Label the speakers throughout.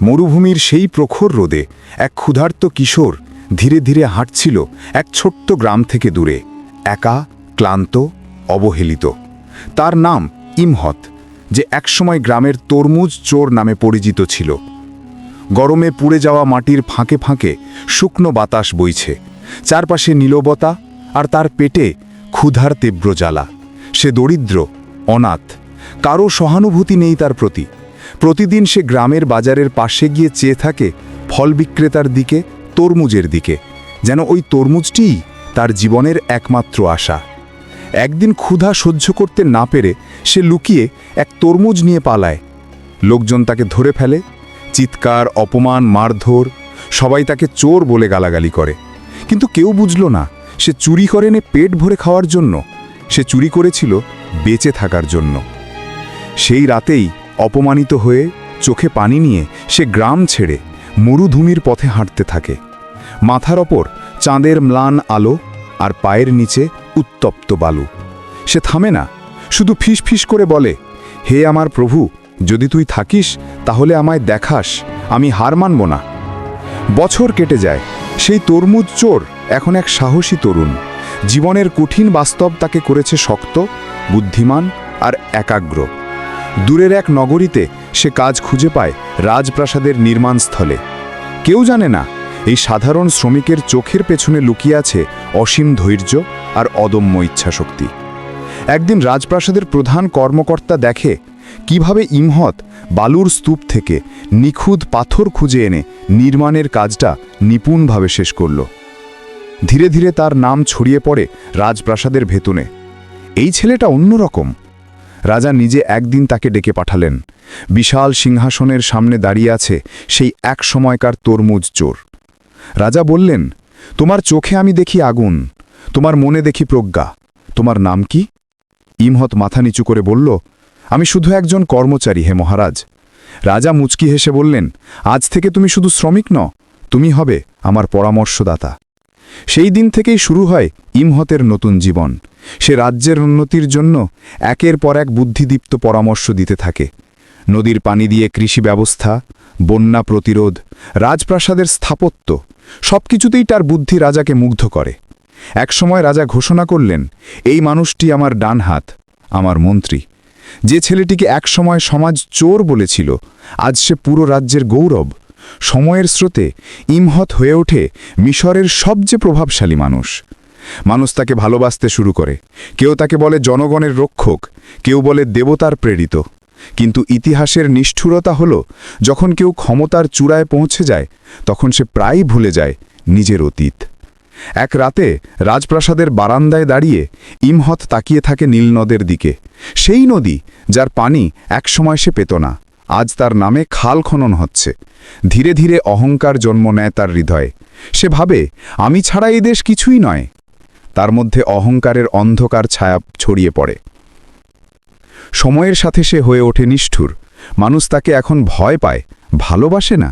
Speaker 1: মরুভূমির সেই প্রখর রোদে এক ক্ষুধার্ত কিশোর ধীরে ধীরে হাঁটছিল এক ছোট্ট গ্রাম থেকে দূরে, একা, ক্লান্ত, অবহেলিত। তার নাম ইমহত যে একসময় গ্রামের তরমুজ চোর নামে পরিচিত ছিল। গরমে পুড়ে যাওয়া মাটির ফাঁকে ফাঁকে শুকনো বাতাস বইছে, চারপাশে নীলবতা আর তার পেটে ক্ষুধার তীব্র জ্বালা। সে দরিদ্র, অনাথ, কারও সহানুভূতি নেই তার প্রতি। প্রতিদিন সে গ্রামের বাজারের পাশে গিয়ে চেয়ে থাকে ফল বিক্রেতার দিকে, তরমুজের দিকে। যেন ওই তরমুজটিই তার জীবনের একমাত্র আশা। একদিন ক্ষুধা সহ্য করতে না পেরে সে লুকিয়ে এক তরমুজ নিয়ে পালায়। লোকজন তাকে ধরে ফেলে, চিৎকার, অপমান, মারধর, সবাই তাকে চোর বলে গালাগালি করে। কিন্তু কেউ বুঝল না, সে চুরি করেনে পেট ভরে খাওয়ার জন্য। সে চুরি করেছিল বেঁচে থাকার জন্য। সেই রাতেই অপমানিত হয়ে চোখে পানি নিয়ে সে গ্রাম ছেড়ে মরুভূমির পথে হাঁটতে থাকে। মাথার ওপর চাঁদের ম্লান আলো আর পায়ের নিচে উত্তপ্ত বালু। সে থামে না, শুধু ফিস ফিস করে বলে, হে আমার প্রভু, যদি তুই থাকিস, তাহলে আমায় দেখাস, আমি হার মানব না। বছর কেটে যায়, সেই তরমুজ চোর এখন এক সাহসী তরুণ। জীবনের কঠিন বাস্তব তাকে করেছে শক্ত, বুদ্ধিমান আর একাগ্র। দূরের এক নগরীতে সে কাজ খুঁজে পায় রাজপ্রাসাদের নির্মাণস্থলে কেউ জানে না, এই সাধারণ শ্রমিকের চোখের পেছনে লুকিয়ে আছে অসীম ধৈর্য আর অদম্য ইচ্ছাশক্তি। একদিন রাজপ্রাসাদের প্রধান কর্মকর্তা দেখে কীভাবে ইমহত বালুর স্তূপ থেকে নিখুঁত পাথর খুঁজে এনে নির্মাণের কাজটা নিপুণভাবে শেষ করল। ধীরে ধীরে তার নাম ছড়িয়ে পড়ে রাজপ্রাসাদের ভেতনে এই ছেলেটা অন্যরকম। রাজা নিজে একদিন তাকে ডেকে পাঠালেন। বিশাল সিংহাসনের সামনে দাঁড়িয়ে আছে সেই এক সময়কার তরমুজ চোর। রাজা বললেন, তোমার চোখে আমি দেখি আগুন, তোমার মনে দেখি প্রজ্ঞা, তোমার নাম কি? ইমহত মাথা নিচু করে বলল, আমি শুধু একজন কর্মচারী হে মহারাজ। রাজা মুচকি হেসে বললেন, আজ থেকে তুমি শুধু শ্রমিক ন তুমি হবে আমার পরামর্শদাতা। সেই দিন থেকেই শুরু হয় ইমহতের নতুন জীবন। সে রাজ্যের উন্নতির জন্য একের পর এক বুদ্ধিদীপ্ত পরামর্শ দিতে থাকে। নদীর পানি দিয়ে কৃষি ব্যবস্থা, বন্যা প্রতিরোধ, রাজপ্রাসাদের স্থাপত্য, সবকিছুতেই তার বুদ্ধি রাজাকে মুগ্ধ করে। একসময় রাজা ঘোষণা করলেন, এই মানুষটি আমার ডান হাত, আমার মন্ত্রী। যে ছেলেটিকে একসময় সমাজ চোর বলেছিল, আজ সে পুরো রাজ্যের গৌরব। সময়ের স্রোতে ইমহত হয়ে ওঠে মিশরের সবচেয়ে প্রভাবশালী মানুষ। মানুষ তাকে ভালোবাসতে শুরু করে। কেউ তাকে বলে জনগণের রক্ষক, কেউ বলে দেবতার প্রেরিত। কিন্তু ইতিহাসের নিষ্ঠুরতা হল, যখন কেউ ক্ষমতার চূড়ায় পৌঁছে যায়, তখন সে প্রায়ই ভুলে যায় নিজের অতীত। এক রাতে রাজপ্রাসাদের বারান্দায় দাঁড়িয়ে ইমহত তাকিয়ে থাকে নীলনদের দিকে। সেই নদী যার পানি একসময় সে পেত না, আজ তার নামে খাল খনন হচ্ছে। ধীরে ধীরে অহংকার জন্ম নেয় তার হৃদয়ে। সে ভাবে, আমি ছাড়া এই দেশ কিছুই নয়। তার মধ্যে অহংকারের অন্ধকার ছায়া ছড়িয়ে পড়ে। সময়ের সাথে সে হয়ে ওঠে নিষ্ঠুর। মানুষ তাকে এখন ভয় পায়, ভালোবাসে না।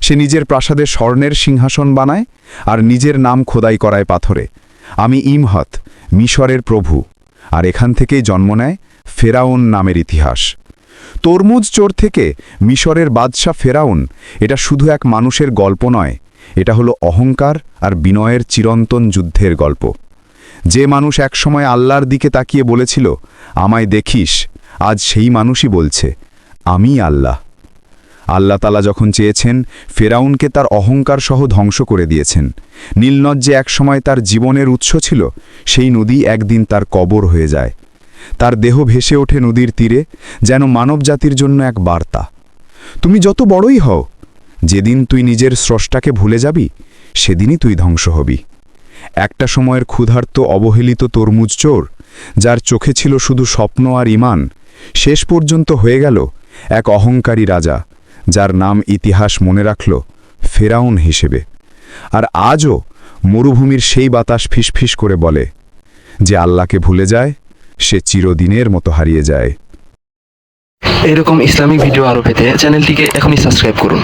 Speaker 1: সে নিজের প্রাসাদে স্বর্ণের সিংহাসন বানায় আর নিজের নাম খোদাই করায় পাথরে। আমি ইমহত মিশরের প্রভু, আর এখান থেকেই জন্ম নেয় ফেরাউন নামের ইতিহাস। তরমুজ চোর থেকে মিশরের বাদশাহ ফেরাউন, এটা শুধু এক মানুষের গল্প নয়, এটা হলো অহংকার আর বিনয়ের চিরন্তন যুদ্ধের গল্প। যে মানুষ একসময় আল্লাহর দিকে তাকিয়ে বলেছিল, আমায় দেখিস। আজ সেই মানুষই বলছে, আমি আল্লাহ। আল্লাহ তালা যখন চেয়েছেন, ফেরাউনকে তার অহংকার সহ ধ্বংস করে দিয়েছেন। নীলনদ যে একসময় তার জীবনের উৎস ছিল, সেই নদী একদিন তার কবর হয়ে যায়। তার দেহ ভেসে ওঠে নদীর তীরে, যেন মানবজাতির জন্য এক বার্তা। তুমি যত বড়ই হও, যেদিন তুই নিজের স্রষ্টাকে ভুলে যাবি, সেদিনই তুই ধ্বংস হবি। একটা সময়ের ক্ষুধার্ত অবহেলিত তরমুজ চোর, যার চোখে ছিল শুধু স্বপ্ন আর ইমান শেষ পর্যন্ত হয়ে গেল এক অহংকারী রাজা, যার নাম ইতিহাস মনে রাখল ফেরাউন হিসেবে। আর আজও মরুভূমির সেই বাতাস ফিসফিস করে বলে, যে আল্লাহকে ভুলে যায়, সে চিরদিনের মতো হারিয়ে যায়।
Speaker 2: এরকম ইসলামিক ভিডিও আরও পেতে চ্যানেলটিকে এখনই সাবস্ক্রাইব করুন।